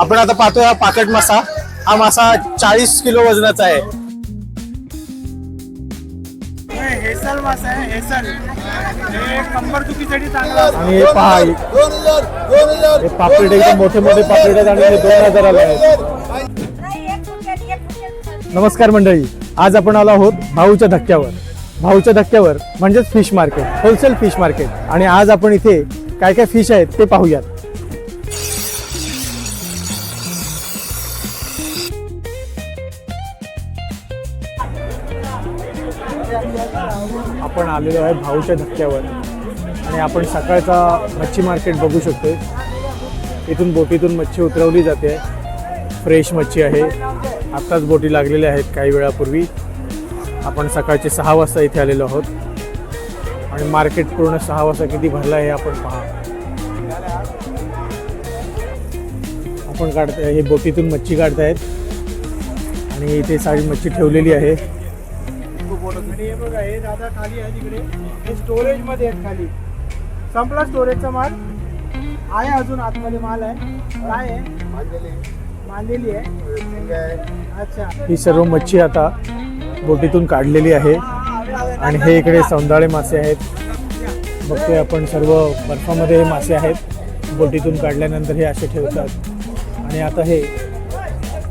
आपण आता पाहतोय हा पाकट मासा. हा मासा चाळीस किलो वजनाचा आहे. हेसल मासा आहे हेसल. हे कंबरदुखीसाठी चांगला असतो. आणि हे पहा हे- हे पापलेट एकदम मोठे मोठे पापलेट आहेत आणि हे दोन हजाराला आहेत. नमस्कार मंडळी आज आपण आलो आहोत भाऊच्या धक्क्यावर. भाऊच्या धक्क्यावर म्हणजेच fish market wholesale fish market आणि आज आपण इथे काय काय फिश आहेत ते पाहूयात. आलेलो आहे भाऊच्या धक्क्यावर. आणि आपण सकाळचा मच्छी मार्केट बघू शकतो इथून बोटीतून मच्छी उतरवली जाते. फ्रेश मच्छी आहे. आत्ताच बोटी लागलेल्या आहेत काही वेळापूर्वी. आपण सकाळचे सहा वाजता इथे आलेलो आहोत. आणि मार्केट पूर्ण सहा वाजता किती भरलं आहे आपण पहा. आपण काढताय हे बोटीतून मच्छी काढतायत. आणि इथे सारी मच्छी ठेवलेली आहे. आणि हे बघा हे दादा खाली आहे तिकडे. हे स्टोरेजमध्ये आहेत खाली. संपला स्टोरेजचा माल? आहे अजून आतमध्ये माल आहे. काय आहे? मांदेली आहे. अच्छा. ही सर्व मच्छी आता बोटीतून काढलेली आहे. आणि हे इकडे सौंदाळे मासे आहेत. बघतोय आपण सर्व बर्फामध्ये हे मासे आहेत. बोटीतून काढल्यानंतर हे असे ठेवतात. आणि आता हे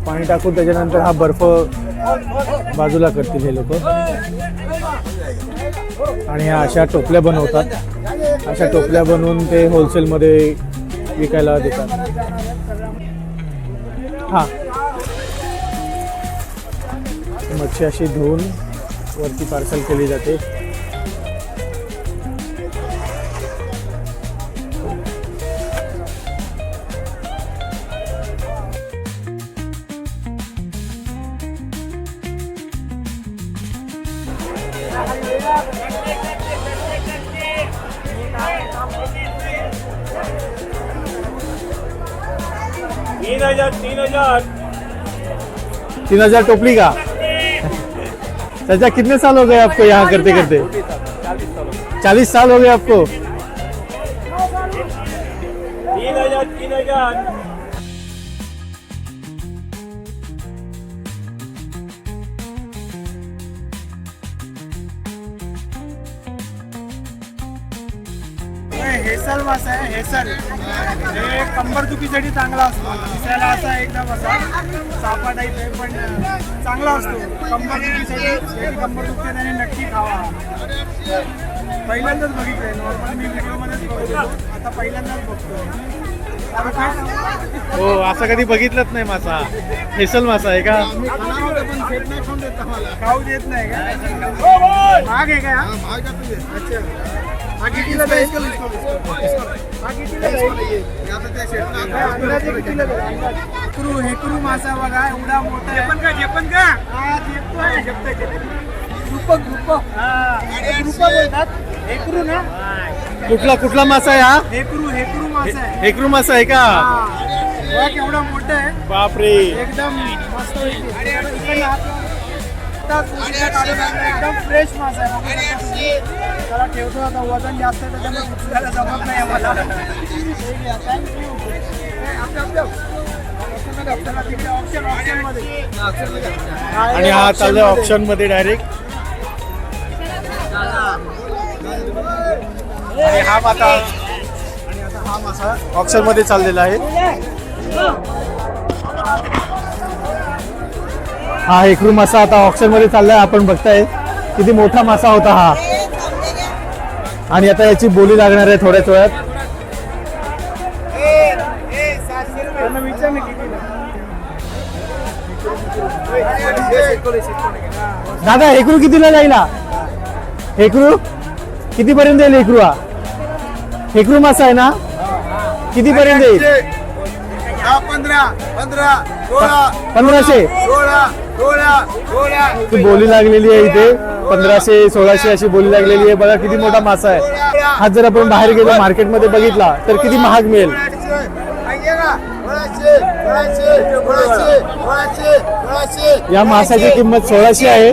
पाणी टाकून त्याच्यानंतर हा बर्फ बाजूला करतील हे लोक. आणि अशा टोपल्या बनवतात. अशा टोपल्या बनवून ते होलसेलमध्ये विकायला देतात. हां. मच्छी अशी धुवून वरती पार्सल केली जाते. तीन हज़ार तीन हज़ार तीन हज़ार टोपली का? चाचा, कितने साल हो गए आपको यहाँ करते करते चालीस साल हो गए आपको? हेसल मासा आहे हेसल हे कंबरदुखीसाठी चांगला असतो. दिसायला असा एकदम असा सापा टाईप आहे पण चांगला असतो. कंबरदुखीसाठी ज्याची कंबर दुखते त्याने नक्की खावा. पहिल्यांदाच बघितलंय नॉर्मल मी व्हिडिओमध्येच बघतो आता पहिल्यांदाच बघतो हो असं कधी बघितलंच नाही मासा. हेसल मासा आहे का? खाऊ देत नाही का? महाग आहे का? हा? अच्छा. हा कितीला जाईल हा कितीला जाईल काय अंदाजे कितीला जाईल अंदाजे? हेकरू हेकरू मासा बघा एवढा मोठा आहे. पण का जेपण का? हा जेपतोय हा. बोलतात. हेकरू ना? कुठला कुठला मासा आहे हा? हेकरू हेकरू मासा आहे. हेकरू मासा आहे का? हा. बघा केवढा मोठा आहे. बापरे. एकदम मस्त. एकदम फ्रेश मासा आहे. त्याला ठेवतो आता. वजन जास्त आहे त्याच्यामुळे उचलायला जमत नाही आम्हाला. आणि हा चाललाय ऑप्शनमध्ये डायरेक्ट आणि हा माता आणि आता हा मासा ऑप्शनमध्ये चाललेला आहे. हा हेकरू मासा आता ऑप्शनमध्ये चाललाय आपण बघताय. किती मोठा मासा होता हा. आणि आता याची बोली लागणार आहे थोड्याच वेळात. कितीला दादा हेकरू कितीला जाईला हेकरू किती पर्यंत येईल हेकरू हा? हेकरू मासा आहे ना? किती पर्यंत येईल पंधराशे. बोली लागलेली आहे इथे. पंधराशे सोळाशे अशी बोली लागलेली आहे. बघा किती मोठा मासा आहे. हा जर आपण बाहेर गेलो मार्केटमध्ये बघितला तर किती महाग मिळेल? या मासाची किंमत सोळाशे आहे.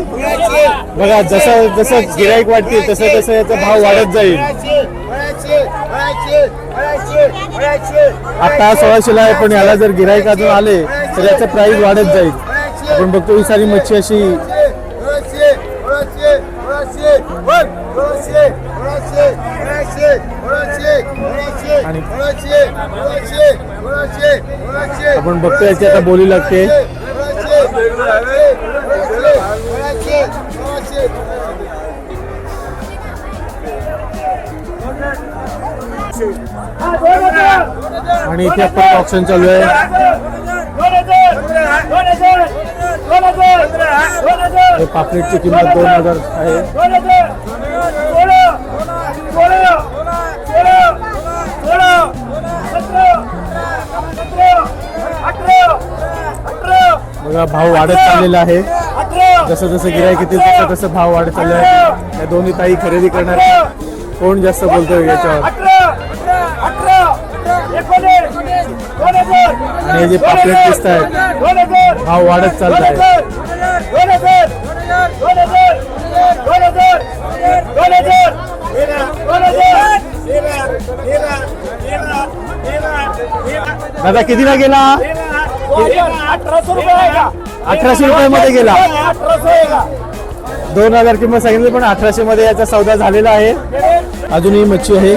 बघा जसं जसं गिराईक वाटते तसं तसं याचा भाव वाढत जाईल. आता सोळाशेला आहे पण याला जर गिराईक अजून आले तर याचं प्राइस वाढत जाईल. आपण बघतो ही सारी मच्छी अशी आपण बघतो याची आता बोली लागते. आणि इथे आपण ऑप्शन चालू आहे. पापलेटची किंमत दोन हजार आहे. बघा भाव वाढत चाललेला आहे. जसं जसं गिरायक येतील तसं तसं भाव वाढत चालले आहे या दोन्ही ताई खरेदी करणार कोण जास्त बोलतोय याच्यावर? आणि हे जे पापलेट दिसत आहेत भाव वाढत चालत आहे. दादा कितीला गेला? अठराशे रुपयामध्ये गेला. दोन हजार किंमत सांगितली पण अठराशे मध्ये याचा सौदा झालेला आहे. अजूनही मच्छी आहे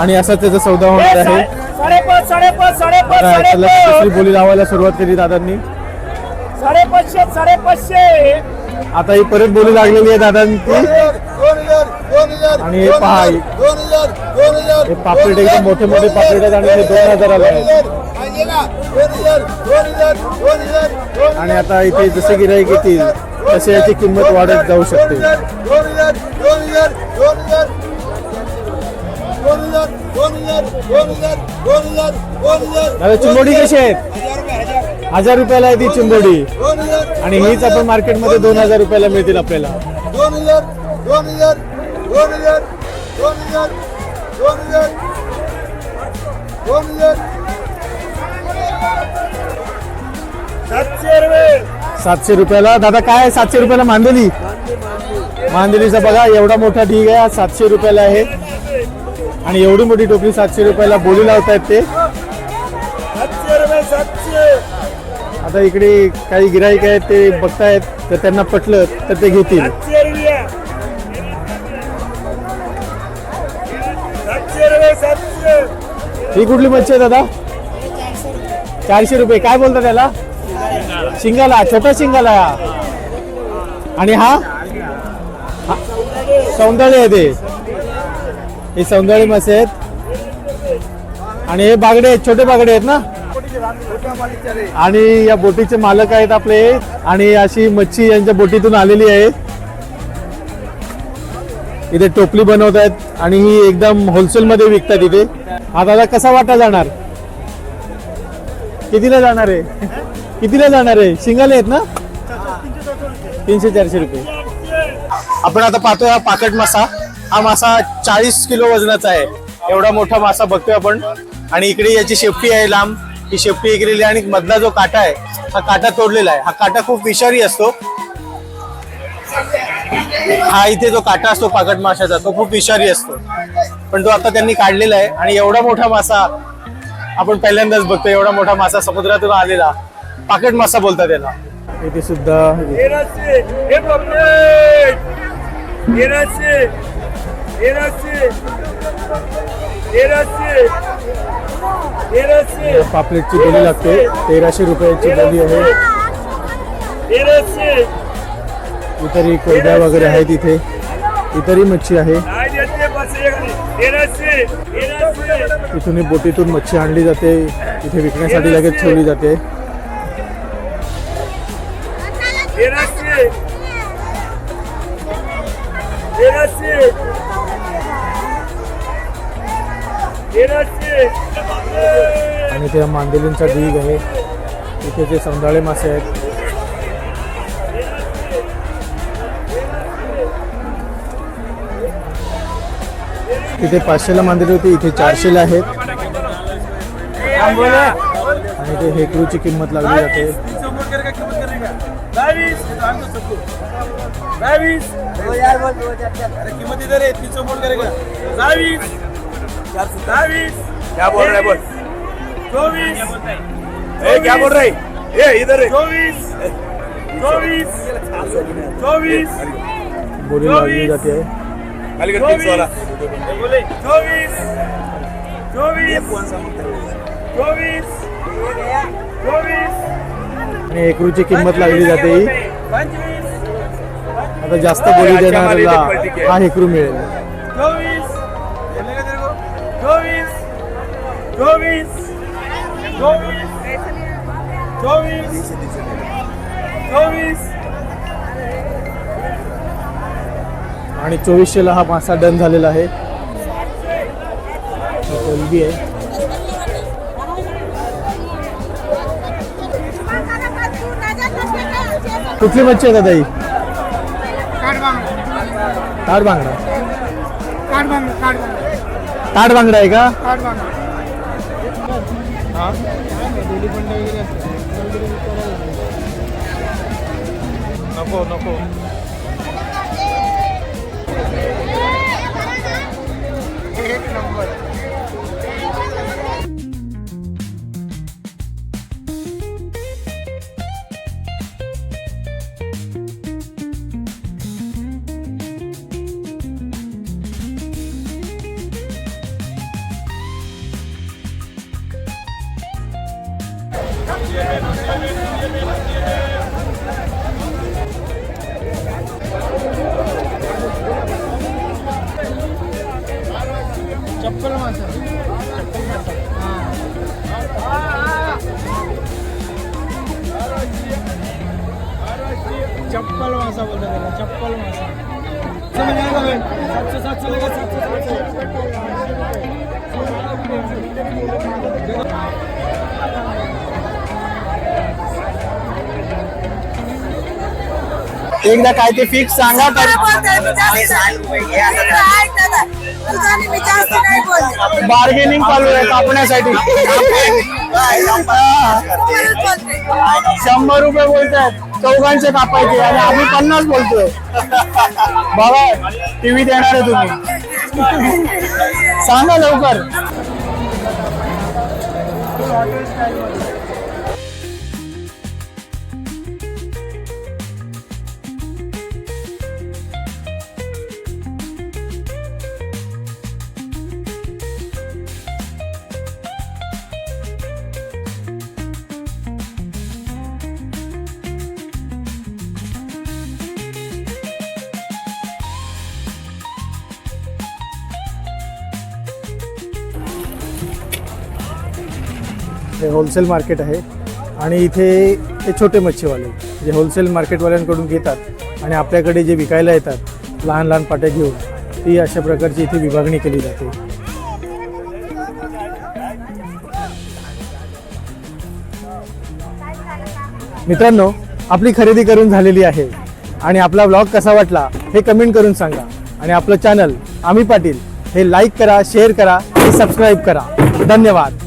आणि असा त्याचा सौदा होणार आहे. साडेपाच साडेपाच दुसरी बोली लावायला सुरुवात केली दादांनी. साडेपाचशे साडेपाचशे. आता ही परत बोली लागलेली आहे दादांनी आणि हे पहा हे पापलेट एकदम मोठे मोठे पापलेट आहेत आणि हे दोन हजाराला आहेत. आणि आता इथे जसे गिराईक येतील तसे याची किंमत वाढत जाऊ शकते चिंबोडी कशी आहेत हजार रुपयाला आहे ती चिंबोडी आणि हीच आपण मार्केटमध्ये दोन हजार रुपयाला मिळतील आपल्याला दोन हजार दोन हजार दोन हजार दोन हजार दोन हजार दोन हजार सातशे रुपयाला. दादा काय आहे सातशे रुपयाला मांदेली? मांदेलीचा बघा एवढा मोठा ढीग आहे सातशे रुपयाला आहे. आणि एवढी मोठी टोपली सातशे रुपयाला बोली लावतायत ते. आता इकडे काही गिराईक आहेत ते बघतायत तर त्यांना पटलं तर ते घेतील. ही कुठली मच्छी आहे दादा? चारशे रुपये. काय बोलता त्याला? शिंगाला छोटा शिंगाला. आणि हा? हा, सौंदर्य आहे ते. हे सौंदर्य मासे आहेत. आणि हे बागडे आहेत छोटे बागडे आहेत ना? आणि या बोटीचे मालक आहेत आपले. आणि अशी मच्छी यांच्या बोटीतून आलेली आहे इथे टोपली बनवत आहेत आणि ही एकदम होलसेल मध्ये विकतात इथे. हा दादा कसा वाटा जाणार? कितीला जाणार आहे? कितीला जाणार आहे? शिंगाले आहेत ना? तीनशे चारशे रुपये. आपण आता पाहतोय हा पाकट मासा. हा मासा चाळीस किलो वजनाचा आहे. एवढा मोठा मासा बघतोय आपण. आणि इकडे याची शेपटी आहे लांब. ही शेपटी इकडेली आणि मधला जो काटा आहे हा काटा तोडलेला आहे. हा काटा खूप विषारी असतो. हा इथे जो काटा असतो पाकट माशाचा तो खूप विषारी असतो. पण तो आता त्यांनी काढलेला आहे आणि एवढा मोठा मासा आपण पहिल्यांदाच बघतो एवढा मोठा मासा समुद्रातून आलेला. पाकट मासा बोलतात त्याला इथे सुद्धा पापलेटची बोली लागते. तेराशे रुपयाची बोली आहे. इतरही कोरड्या वगैरे आहेत इथे. इतरही मच्छी आहे. इथून बोटीतून मच्छी आणली जाते. इथे विकण्यासाठी लगेच ठेवली जाते. आणि ते मांदेलींचा ढीग आहे. इथे जे सौंदाळे मासे आहेत. तिथे पाचशेला मांदेली होती इथे चारशेला आहेत. आणि ते हेकरूची किंमत लागली जाते. बावीस बावीस. कीमत इधर है तीन सौ मोल करेगा बावीस. बावीस. क्या बोल रहा है बोल. चौबीस ए, क्या बोल रहे ए इधर है चौबीस चौबीस चौबीस बोली लावली जाते आहे अलीगढ़ किड्स वाला. चौबीस चौबीस चौबीस चौबीस आणि एकरूची किंमत लागली जाते ही. आता जास्त बोली देणाऱ्याला हा हेकरू मिळेल. आणि चोवीसशेला हा मासा डन झालेला आहे. कोलबी आहे. कुठली मच्छी आहे दादा ही? ताड बांगडा ताड बांगडा आहे का? नको नको. एक नंबर. चप्पल मासा चप्पल मासा चप्पल मासा बोलतात त्याला चप्पल मासा सातशे सातशे लगा सातशे एकदा काय ते फिक्स सांगा तर बार्गेनिंग चालू आहे. कापण्यासाठी. शंभर रुपये बोलतात चौघांचे कापायचे आणि आम्ही पन्नास बोलतोय. बाबा टीव्ही देणार आहे तुम्ही. सांगा लवकर. हे होलसेल मार्केट आहे. आणि इथे हे छोटे मच्छीवाले जे होलसेल मार्केटवाल्यांकडून घेतात आणि आपल्याकडे जे विकायला येतात लहान लहान पाट्या घेऊन ती अशा प्रकारची इथे विभागणी केली जाते. मित्रांनो आपली खरेदी करून झालेली आहे. आणि आपला ब्लॉग कसा वाटला हे कमेंट करून सांगा. आणि आपलं चॅनल आम्ही पाटील हे लाईक करा शेअर करा आणि सबस्क्राईब करा. धन्यवाद.